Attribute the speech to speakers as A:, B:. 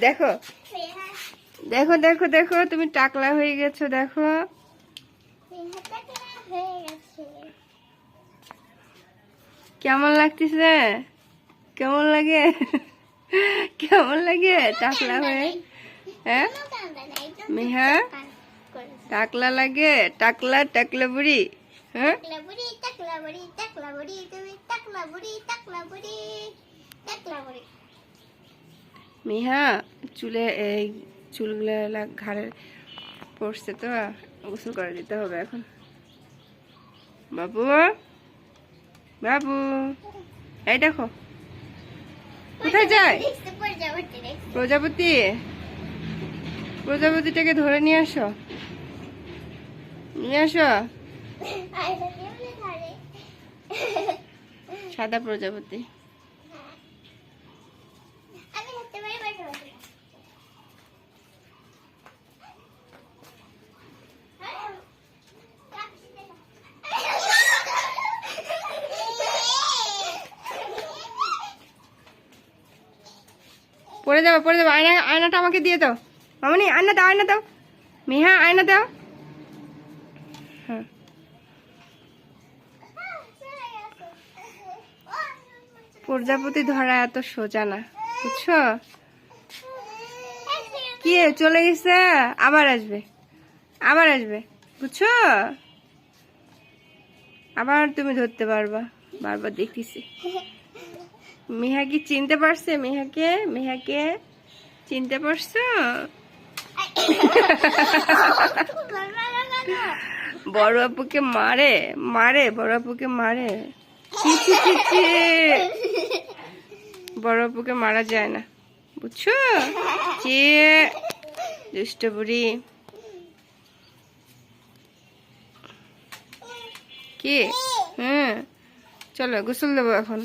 A: দেখো। দেখো দেখো দেখো, তুমি টাকলা হয়ে গেছো, দেখো। কেমন লাগতেছে? কেমন লাগে? কেমন লাগে? টাকলা হয়ে? হ্যাঁ? মিহা? টাকলা লাগে? টাকলা টাকলা বুড়ি? হ্যাঁ? মিহা, চুলে এই চুলগুলো ঘাড়ে পড়ছে তো, গোসল করে দিতে হবে এখন। বাবু বাবু, এই দেখো। কোথায় যায়? প্রজাপতি, প্রজাপতিটাকে ধরে নিয়ে আসো। নিয়ে আসো। সাদা প্রজাপতি
B: আমি ধরতে পারি প্রজাপতি
A: পড়ে যাব পড়ে যাব। আয়না আয়নাটা আমাকে দিয়ে দাও। মামনি আয়না দাও আয়না দাও মেহা আয়না দাও হ্যাঁ। প্রজাপতি ধরা এত সোজা না, বুঝছ? কি চলে গেছে? আবার আসবে। আবার আসবে, বুঝছ? আবার তুমি ধরতে পারবা। বারবার দেখতেছি। মিহা কি চিনতে পারছে? মিহাকে? মিহাকে চিনতে পারছ? বড় আপুকে মারে মারে, বড় আপুকে মারে। বড় আপুকে মারা যায় না। বুঝছ? চি দুষ্ট বুড়ি কি? হ্যাঁ চলো, গোসল দেবো এখন।